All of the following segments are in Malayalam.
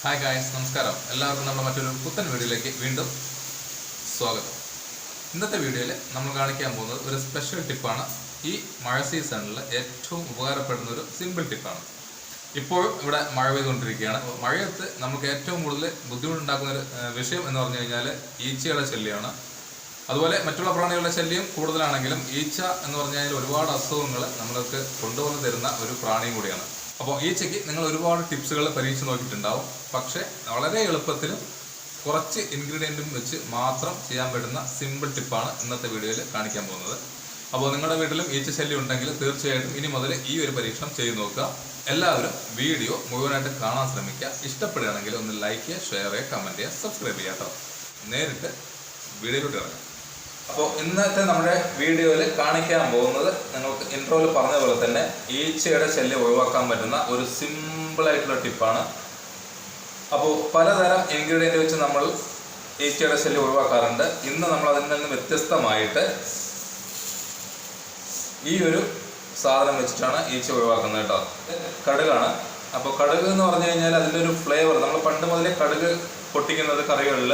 ഹായ് ഗായ്സ് നമസ്കാരം. എല്ലാവർക്കും നമ്മുടെ മറ്റൊരു പുത്തൻ വീഡിയോയിലേക്ക് വീണ്ടും സ്വാഗതം. ഇന്നത്തെ വീഡിയോയിൽ നമ്മൾ കാണിക്കാൻ പോകുന്നത് ഒരു സ്പെഷ്യൽ ടിപ്പാണ് ഈ മഴ സീസണിൽ ഏറ്റവും ഉപകാരപ്പെടുന്ന ഒരു സിമ്പിൾ ടിപ്പാണ് ഇപ്പോഴും ഇവിടെ മഴ പെയ്തുകൊണ്ടിരിക്കുകയാണ്. മഴയത്ത് നമുക്ക് ഏറ്റവും കൂടുതൽ ബുദ്ധിമുട്ടുണ്ടാക്കുന്ന ഒരു വിഷയം എന്ന് പറഞ്ഞു കഴിഞ്ഞാൽ ഈച്ചയുടെ ശല്യമാണ് അതുപോലെ മറ്റുള്ള പ്രാണികളുടെ ശല്യം കൂടുതലാണെങ്കിലും ഈച്ച എന്ന് പറഞ്ഞു കഴിഞ്ഞാൽ ഒരുപാട് അസുഖങ്ങൾ നമ്മൾക്ക് കൊണ്ടുവന്ന് തരുന്ന ഒരു പ്രാണിയും കൂടിയാണ്. അപ്പോൾ ഈ ചെക്ക് നിങ്ങൾ ഒരുപാട് ടിപ്സുകൾ പരീക്ഷിച്ച് നോക്കിയിട്ടുണ്ടാവും. പക്ഷേ വളരെ എളുപ്പത്തിൽ കുറച്ച് ഇൻഗ്രീഡിയന്റും വെച്ച് മാത്രം ചെയ്യാൻ പറ്റുന്ന സിമ്പിൾ ടിപ്പാണ് ഇന്നത്തെ വീഡിയോയിൽ കാണിക്കാൻ പോകുന്നത്. അപ്പോൾ നിങ്ങളുടെ വീട്ടിലും ഈച്ച ശല്യം ഉണ്ടെങ്കിൽ തീർച്ചയായിട്ടും ഇനി മുതൽ ഈ ഒരു പരീക്ഷണം ചെയ്തു നോക്കുക. എല്ലാവരും വീഡിയോ മുഴുവനായിട്ട് കാണാൻ ശ്രമിക്കുക. ഇഷ്ടപ്പെടുകയാണെങ്കിൽ ഒന്ന് ലൈക്ക് ചെയ്യുക ഷെയർ ചെയ്യുക കമന്റ് ചെയ്യുക സബ്സ്ക്രൈബ് ചെയ്യാം നേരിട്ട് വീഡിയോയിലോട്ട് ഇറങ്ങാം. അപ്പോൾ ഇന്നത്തെ നമ്മുടെ വീഡിയോയിൽ കാണിക്കാൻ പോകുന്നത് നിങ്ങൾക്ക് ഇൻട്രോയിൽ പറഞ്ഞ പോലെ തന്നെ ഈച്ചയുടെ ശല്യം ഒഴിവാക്കാൻ പറ്റുന്ന ഒരു സിമ്പിളായിട്ടുള്ള ടിപ്പാണ് അപ്പോൾ പലതരം ഇൻഗ്രീഡിയന്റ് വെച്ച് നമ്മൾ ഈച്ചയുടെ ശല്യം ഒഴിവാക്കാറുണ്ട്. ഇന്ന് നമ്മൾ അതിൽ നിന്ന് വ്യത്യസ്തമായിട്ട് ഈ ഒരു സാധനം വെച്ചിട്ടാണ് ഈച്ച ഒഴിവാക്കുന്നത് കേട്ടോ. കടുകാണ്. അപ്പോൾ കടുക് എന്ന് പറഞ്ഞു കഴിഞ്ഞാൽ അതിന്റെ ഒരു ഫ്ലേവർ നമ്മൾ പണ്ട് മുതലേ കടുക് പൊട്ടിക്കുന്നത് കറികളിൽ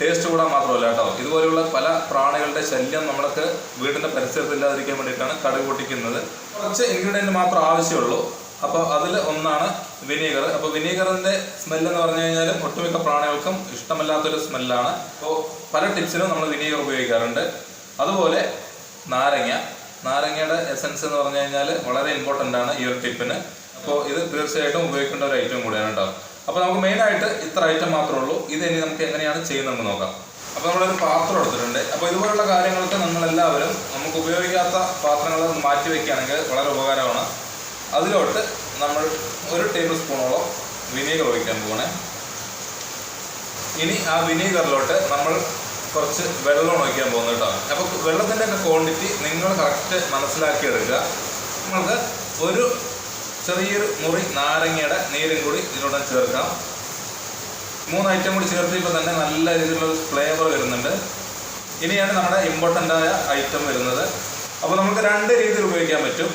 ടേസ്റ്റ് കൂടാൻ മാത്രമല്ല കേട്ടോ. ഇതുപോലെയുള്ള പല പ്രാണികളുടെ ശല്യം നമ്മൾക്ക് വീടിന്റെ പരിസരത്ത് ഇല്ലാതിരിക്കാൻ വേണ്ടിയിട്ടാണ് കടുക് പൊട്ടിക്കുന്നത്. കുറച്ച് ഇൻഗ്രീഡിയന്റ് മാത്രം ആവശ്യമുള്ളൂ. അപ്പോൾ അതിൽ ഒന്നാണ് വിനീഗർ അപ്പോൾ വിനീഗറിന്റെ സ്മെല്ല് എന്ന് പറഞ്ഞു കഴിഞ്ഞാൽ ഒട്ടുമിക്ക പ്രാണികൾക്കും ഇഷ്ടമല്ലാത്തൊരു സ്മെല്ലാണ് അപ്പോൾ പല ടിപ്സിനും നമ്മൾ വിനീഗർ ഉപയോഗിക്കാറുണ്ട്. അതുപോലെ നാരങ്ങ. നാരങ്ങയുടെ എസൻസ് എന്ന് പറഞ്ഞു കഴിഞ്ഞാൽ വളരെ ഇമ്പോർട്ടന്റ് ആണ് ഈ ഒരു ടിപ്പിന് അപ്പോൾ ഇത് തീർച്ചയായിട്ടും ഉപയോഗിക്കേണ്ട ഒരു ഐറ്റം കൂടിയാണ് കേട്ടോ. അപ്പോൾ നമുക്ക് മെയിനായിട്ട് ഇത്ര ഐറ്റം മാത്രമേ ഉള്ളൂ. ഇത് ഇനി നമുക്ക് എങ്ങനെയാണ് ചെയ്യുന്നതെന്ന് നോക്കാം. അപ്പോൾ നമ്മളൊരു പാത്രം എടുത്തിട്ടുണ്ട്. അപ്പോൾ ഇതുപോലുള്ള കാര്യങ്ങൾക്ക് നിങ്ങളെല്ലാവരും നമുക്ക് ഉപയോഗിക്കാത്ത പാത്രങ്ങൾ മാറ്റി വയ്ക്കുകയാണെങ്കിൽ വളരെ ഉപകാരമാണ്. അതിലോട്ട് നമ്മൾ ഒരു ടേബിൾ സ്പൂണോളം വിനീഗർ ഒഴിക്കാൻ പോകണേ ഇനി ആ വിനീഗറിലോട്ട് നമ്മൾ കുറച്ച് വെള്ളം ഒഴിക്കാൻ പോകുന്നു കേട്ടോ. അപ്പോൾ വെള്ളത്തിന്റെ ഒക്കെ ക്വാണ്ടിറ്റി നിങ്ങൾ കറക്റ്റ് മനസ്സിലാക്കിയെടുക്കുക. നിങ്ങൾക്ക് ഒരു ചെറിയൊരു മുറി നാരങ്ങയുടെ നീരും കൂടി ഇതിലൂടെ ചേർക്കാം. മൂന്ന് ഐറ്റം കൂടി ചേർത്തിപ്പോൾ തന്നെ നല്ല രീതിയിലുള്ള ഫ്ലേവർ വരുന്നുണ്ട്. ഇനിയാണ് നമ്മുടെ ഇമ്പോർട്ടന്റ് ആയ ഐറ്റം വരുന്നത്. അപ്പോൾ നമുക്ക് രണ്ട് രീതിയിൽ ഉപയോഗിക്കാൻ പറ്റും.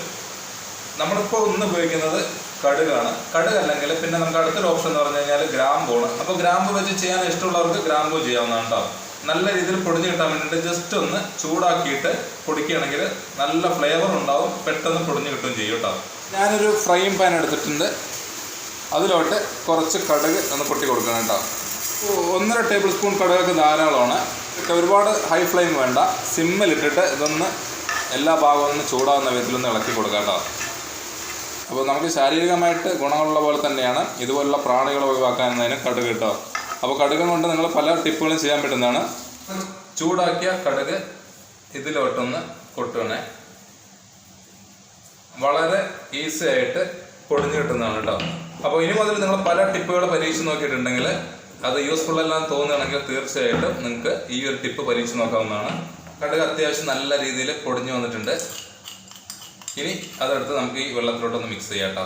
നമ്മളിപ്പോൾ ഒന്ന് ഉപയോഗിക്കുന്നത് കടുകാണ്. കടുക് അല്ലെങ്കിൽ പിന്നെ നമുക്ക് അടുത്തൊരു ഓപ്ഷൻ എന്ന് പറഞ്ഞു കഴിഞ്ഞാൽ ഗ്രാമ്പൂണ്. അപ്പോൾ ഗ്രാമ്പു വെച്ച് ചെയ്യാൻ ഇഷ്ടമുള്ളവർക്ക് ഗ്രാമ്പു ചെയ്യാവുന്നതാണ് കേട്ടോ. നല്ല രീതിയിൽ പൊടിഞ്ഞു കിട്ടാൻ വേണ്ടിയിട്ട് ജസ്റ്റ് ഒന്ന് ചൂടാക്കിയിട്ട് പൊടിക്കുകയാണെങ്കിൽ നല്ല ഫ്ലേവർ ഉണ്ടാവും പെട്ടെന്ന് പൊടിഞ്ഞു കിട്ടുകയും ചെയ്യും കേട്ടോ. ഞാനൊരു ഫ്രൈങ് പാൻ എടുത്തിട്ടുണ്ട്. അതിലോട്ട് കുറച്ച് കടുക് ഒന്ന് പൊട്ടി കൊടുക്കണം കേട്ടോ. ഒന്നര ടേബിൾ സ്പൂൺ കടുകൊക്കെ ധാരാളമാണ്. ഒരുപാട് ഹൈ ഫ്ലെയിം വേണ്ട. സിമ്മിലിട്ടിട്ട് ഇതൊന്ന് എല്ലാ ഭാഗവും ഒന്ന് ചൂടാവുന്ന വിധത്തിലൊന്ന് ഇളക്കി കൊടുക്കാം കേട്ടോ. അപ്പോൾ നമുക്ക് ശാരീരികമായിട്ട് ഗുണമുള്ള പോലെ തന്നെയാണ്. ഇതുപോലുള്ള പ്രാണികളെ ഒഴിവാക്കാനതിന് കടുക് കേട്ടോ. അപ്പോൾ കടുക് കൊണ്ട് നിങ്ങൾ പല ടിപ്പുകളും ചെയ്യാൻ പറ്റുന്നതാണ്. ചൂടാക്കിയ കടുക് ഇതിലോട്ടൊന്ന് കൊട്ടണേ വളരെ ഈസി ആയിട്ട് പൊടിഞ്ഞു കിട്ടുന്നതാണ് കേട്ടോ അപ്പോൾ ഇനി മുതൽ നിങ്ങൾ പല ടിപ്പുകൾ പരീക്ഷിച്ച് നോക്കിയിട്ടുണ്ടെങ്കിൽ അത് യൂസ്ഫുൾ എല്ലാം തോന്നുകയാണെങ്കിൽ തീർച്ചയായിട്ടും നിങ്ങൾക്ക് ഈ ഒരു ടിപ്പ് പരീക്ഷിച്ച് നോക്കാവുന്നതാണ്. കടുക് അത്യാവശ്യം നല്ല രീതിയിൽ പൊടിഞ്ഞു വന്നിട്ടുണ്ട്. ഇനി അതെടുത്ത് നമുക്ക് ഈ വെള്ളത്തിലോട്ടൊന്ന് മിക്സ് ചെയ്യാം കേട്ടോ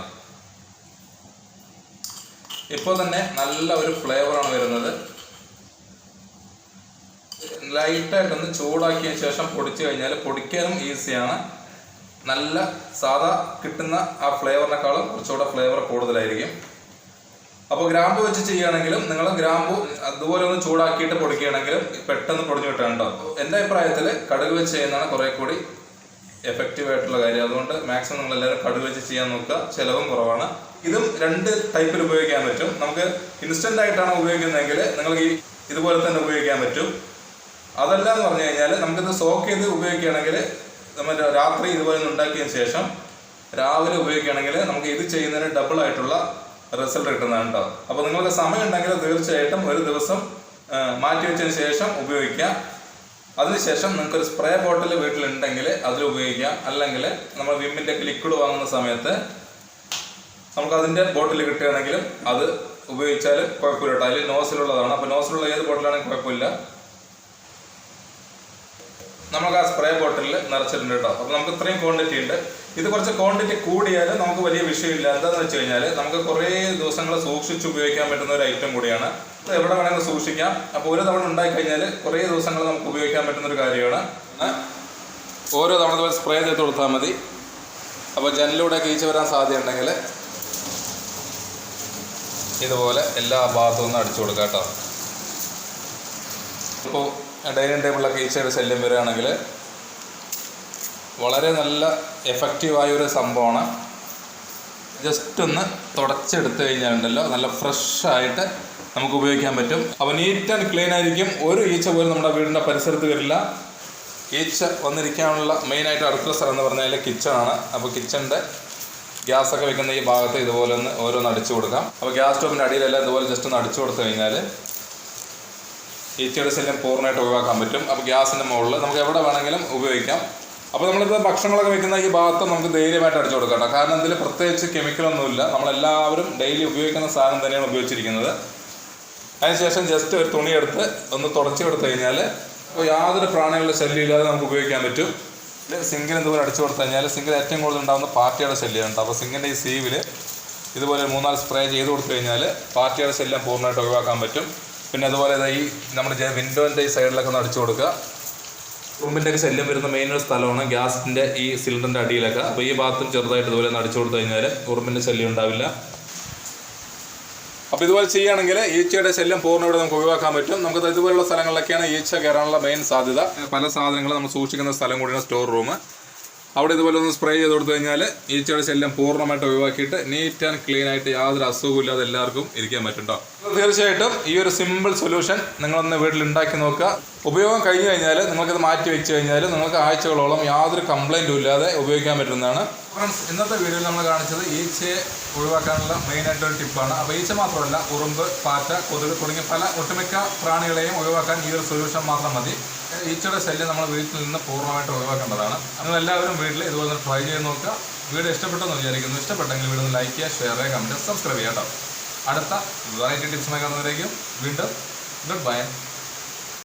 ഇപ്പോൾ തന്നെ നല്ല ഒരു ഫ്ലേവറാണ് വരുന്നത്. ലൈറ്റായിട്ടൊന്ന് ചൂടാക്കിയ ശേഷം പൊടിച്ചു കഴിഞ്ഞാൽ പൊടിക്കാനും ഈസിയാണ് നല്ല സാധാ കിട്ടുന്ന ആ ഫ്ലേവറിനേക്കാളും കുറച്ചുകൂടെ ഫ്ലേവർ കൂടുതലായിരിക്കും. അപ്പോൾ ഗ്രാമ്പു വെച്ച് ചെയ്യുകയാണെങ്കിലും നിങ്ങൾ ഗ്രാമ്പു അതുപോലെ ഒന്ന് ചൂടാക്കിയിട്ട് പൊടിക്കുകയാണെങ്കിലും പെട്ടെന്ന് പൊടിഞ്ഞു കിട്ടാൻ കേട്ടോ. എന്റെ അഭിപ്രായത്തിൽ കടുക് വെച്ച് ചെയ്യുന്നതാണ് കുറേ കൂടി എഫക്റ്റീവ് ആയിട്ടുള്ള കാര്യം. അതുകൊണ്ട് മാക്സിമം നിങ്ങൾ എല്ലാവരും കടുക് വെച്ച് ചെയ്യാൻ നോക്കുക. ചിലവും കുറവാണ്. ഇതും രണ്ട് ടൈപ്പിൽ ഉപയോഗിക്കാൻ പറ്റും. നമുക്ക് ഇൻസ്റ്റന്റ് ആയിട്ടാണ് ഉപയോഗിക്കുന്നതെങ്കിൽ നിങ്ങൾക്ക് ഈ ഇതുപോലെ തന്നെ ഉപയോഗിക്കാൻ പറ്റും. അതല്ല എന്ന് പറഞ്ഞു കഴിഞ്ഞാൽ നമുക്കിത് സോക്ക് ചെയ്ത് ഉപയോഗിക്കുകയാണെങ്കിൽ നമ്മൾ രാത്രി ഇതുപോലെ ഉണ്ടാക്കിയ ശേഷം രാവിലെ ഉപയോഗിക്കുകയാണെങ്കിൽ നമുക്ക് ഇത് ചെയ്യുന്നതിന് ഡബിൾ ആയിട്ടുള്ള റിസൾട്ട് കിട്ടുന്നതാണ് കേട്ടോ അപ്പോൾ നിങ്ങൾക്ക് സമയം ഉണ്ടെങ്കിൽ തീർച്ചയായിട്ടും ഒരു ദിവസം മാറ്റി വെച്ചതിന് ശേഷം ഉപയോഗിക്കാം അതിനുശേഷം നിങ്ങൾക്കൊരു സ്പ്രേ ബോട്ടിൽ വീട്ടിലുണ്ടെങ്കിൽ അതിൽ ഉപയോഗിക്കാം അല്ലെങ്കിൽ നമ്മൾ വിമ്മിന്റെ ലിക്വിഡ് വാങ്ങുന്ന സമയത്ത് നമുക്ക് അതിന്റെ ബോട്ടിൽ കിട്ടുകയാണെങ്കിലും അത് ഉപയോഗിച്ചാൽ കുഴപ്പമില്ല കേട്ടോ. അതിൽ നോസിലുള്ളതാണ്. അപ്പോൾ നോസിലുള്ള ഏത് ബോട്ടിലാണെങ്കിലും കുഴപ്പമില്ല. നമുക്ക് ആ സ്പ്രേ ബോട്ടിലിൽ നിറച്ചിട്ടുണ്ട് കേട്ടോ. അപ്പോൾ നമുക്ക് ഇത്രയും ക്വാണ്ടിറ്റി ഉണ്ട്. ഇത് കുറച്ച് ക്വാണ്ടിറ്റി കൂടിയാൽ നമുക്ക് വലിയ വിഷയമില്ല. എന്താണെന്ന് വെച്ച് കഴിഞ്ഞാൽ നമുക്ക് കുറേ ദിവസങ്ങൾ സൂക്ഷിച്ച് ഉപയോഗിക്കാൻ പറ്റുന്ന ഒരു ഐറ്റം കൂടിയാണ്. ഇത് എവിടെ വേണമെങ്കിലും സൂക്ഷിക്കാം. അപ്പോൾ ഒരു തവണ ഉണ്ടായി കഴിഞ്ഞാൽ കുറേ ദിവസങ്ങൾ നമുക്ക് ഉപയോഗിക്കാൻ പറ്റുന്ന ഒരു കാര്യമാണ്. ഓരോ തവണ സ്പ്രേ ചെയ്ത് കൊടുത്താൽ മതി. അപ്പോൾ ജനലിലൂടെ കീച്ച് വരാൻ സാധ്യതയുണ്ടെങ്കിൽ ഇതുപോലെ എല്ലാ ഭാഗത്തും ഒന്ന് അടിച്ചു കൊടുക്കുക കേട്ടോ. ഇപ്പോൾ ഡൈനിങ് ടേബിളിലൊക്കെ ഈച്ചയുടെ ശല്യം വരികയാണെങ്കിൽ വളരെ നല്ല എഫക്റ്റീവായ ഒരു സംഭവമാണ്. ജസ്റ്റ് ഒന്ന് തുടച്ചെടുത്ത് കഴിഞ്ഞാലുണ്ടല്ലോ നല്ല ഫ്രഷായിട്ട് നമുക്ക് ഉപയോഗിക്കാൻ പറ്റും. അപ്പോൾ നീറ്റ് ആൻഡ് ക്ലീൻ ആയിരിക്കും. ഒരു ഈച്ച പോലും നമ്മുടെ വീടിന്റെ പരിസരത്ത് വരില്ല. ഈച്ച വന്നിരിക്കാനുള്ള മെയിനായിട്ട് അടുത്ത സ്ഥലം എന്ന് പറഞ്ഞാൽ കിച്ചണാണ് അപ്പോൾ കിച്ചണിന്റെ ഗ്യാസൊക്കെ വെക്കുന്ന ഈ ഭാഗത്ത് ഇതുപോലെ ഒന്ന് ഓരോന്ന് അടിച്ചു കൊടുക്കാം. അപ്പോൾ ഗ്യാസ് സ്റ്റോവിന്റെ അടിയിലെല്ലാം ഇതുപോലെ ജസ്റ്റ് ഒന്ന് അടിച്ചു കൊടുത്തു കഴിഞ്ഞാൽ ഈച്ചയുടെ ശല്യം പൂർണമായിട്ട് ഒഴിവാക്കാൻ പറ്റും. അപ്പോൾ ഗ്യാസിന്റെ മുകളിൽ നമുക്ക് എവിടെ വേണമെങ്കിലും ഉപയോഗിക്കാം. അപ്പോൾ നമ്മളിപ്പോൾ ഭക്ഷണങ്ങളൊക്കെ വെക്കുന്ന ഈ ഭാഗത്ത് നമുക്ക് ധൈര്യമായിട്ട് അടിച്ചു കൊടുക്കാം കാരണം ഇതിൽ പ്രത്യേകിച്ച് കെമിക്കലൊന്നുമില്ല നമ്മളെല്ലാവരും ഡെയിലി ഉപയോഗിക്കുന്ന സാധനം തന്നെയാണ് ഉപയോഗിച്ചിരിക്കുന്നത്. അതിനുശേഷം ജസ്റ്റ് ഒരു തുണിയെടുത്ത് ഒന്ന് തുടച്ചു കൊടുത്തു കഴിഞ്ഞാൽ അപ്പോൾ യാതൊരു പ്രാണികളുടെ ശല്യം ഇല്ലാതെ നമുക്ക് ഉപയോഗിക്കാൻ പറ്റും. സിങ്കിന് ഇതുപോലെ അടിച്ചു കൊടുത്തു കഴിഞ്ഞാൽ സിങ്കിൽ ഏറ്റവും കൂടുതൽ ഉണ്ടാകുന്ന പാർട്ടിയുടെ ശല്യമുണ്ട് അപ്പോൾ സിങ്കിന്റെ ഈ സീവിൽ ഇതുപോലെ മൂന്നാൽ സ്പ്രേ ചെയ്ത് കൊടുത്തു കഴിഞ്ഞാൽ പാർട്ടിയുടെ ശല്യം പൂർണമായിട്ട് ഒഴിവാക്കാൻ പറ്റും. പിന്നെ അതുപോലെ ഈ നമ്മുടെ വിൻഡോന്റെ ഈ സൈഡിലൊക്കെ ഒന്ന് അടിച്ചു കൊടുക്കുക. ഉറുമ്പിന്റെ ഒക്കെ ശല്യം വരുന്ന മെയിൻ ഒരു സ്ഥലമാണ് ഗ്യാസിന്റെ ഈ സിലിണ്ടറിന്റെ അടിയിലൊക്കെ. അപ്പോൾ ഈ ഭാഗത്തും ചെറുതായിട്ട് ഇതുപോലെ ഒന്ന് അടിച്ചു കൊടുത്തു കഴിഞ്ഞാൽ ഉറുമ്പിന്റെ ശല്യം ഉണ്ടാവില്ല. അപ്പോൾ ഇതുപോലെ ചെയ്യുകയാണെങ്കിൽ ഈച്ചയുടെ ശല്യം പൂർണമായിട്ട് നമുക്ക് ഒഴിവാക്കാൻ പറ്റും. നമുക്ക് ഇതുപോലുള്ള സ്ഥലങ്ങളിലൊക്കെയാണ് ഈച്ച കയറാനുള്ള മെയിൻ സാധ്യത. പല സാധനങ്ങളും നമ്മൾ സൂക്ഷിക്കുന്ന സ്ഥലം കൂടിയാണ് സ്റ്റോർ റൂം അവിടെ ഇതുപോലെ ഒന്ന് സ്പ്രേ ചെയ്ത് കൊടുത്തു കഴിഞ്ഞാൽ ഈച്ചയുടെ ശല്യം പൂർണമായിട്ട് ഒഴിവാക്കിയിട്ട് നീറ്റ് ആൻഡ് ക്ലീൻ ആയിട്ട് യാതൊരു അസുഖവും ഇല്ലാതെ എല്ലാവർക്കും ഇരിക്കാൻ പറ്റുണ്ടോ തീർച്ചയായിട്ടും ഈ ഒരു സിമ്പിൾ സൊല്യൂഷൻ നിങ്ങളൊന്ന് വീട്ടിൽ ഉണ്ടാക്കി നോക്കുക. ഉപയോഗം കഴിഞ്ഞു കഴിഞ്ഞാൽ നിങ്ങൾക്കത് മാറ്റി വെച്ച് കഴിഞ്ഞാൽ നിങ്ങൾക്ക് ആഴ്ചകളോളം യാതൊരു കംപ്ലൈന്റും ഇല്ലാതെ ഉപയോഗിക്കാൻ പറ്റുന്നതാണ്. ഫ്രണ്ട്സ് ഇന്നത്തെ വീഡിയോയിൽ നമ്മൾ കാണിച്ചത് ഈച്ചയെ ഒഴിവാക്കാനുള്ള മെയിനായിട്ടൊരു ടിപ്പാണ് അപ്പോൾ ഈച്ച മാത്രമല്ല ഉറുമ്പ് പാറ്റ കൊതുക് തുടങ്ങിയ പല ഒട്ടുമിക്ക പ്രാണികളെയും ഒഴിവാക്കാൻ ഈ ഒരു സൊല്യൂഷൻ മാത്രം മതി. ഈച്ചയുടെ ശല്യം നമ്മൾ വീട്ടിൽ നിന്ന് പൂർണമായിട്ട് ഒഴിവാക്കേണ്ടതാണ്. നിങ്ങൾ എല്ലാവരും വീട്ടിൽ ഇതുപോലെ ട്രൈ ചെയ്ത് നോക്കുക. വീഡിയോ ഇഷ്ടപ്പെട്ടെന്ന് വിചാരിക്കുന്നു. ഇഷ്ടപ്പെട്ടെങ്കിൽ വീഡിയോ ലൈക്ക് ചെയ്യുക ഷെയർ ചെയ്യുക കമന്റ് സബ്സ്ക്രൈബ് ചെയ്യാം കേട്ടോ. അടുത്ത വെറൈറ്റി ടിപ്സുമായി കാണുന്നവരേക്കും വീണ്ടും ഗുഡ് ബൈ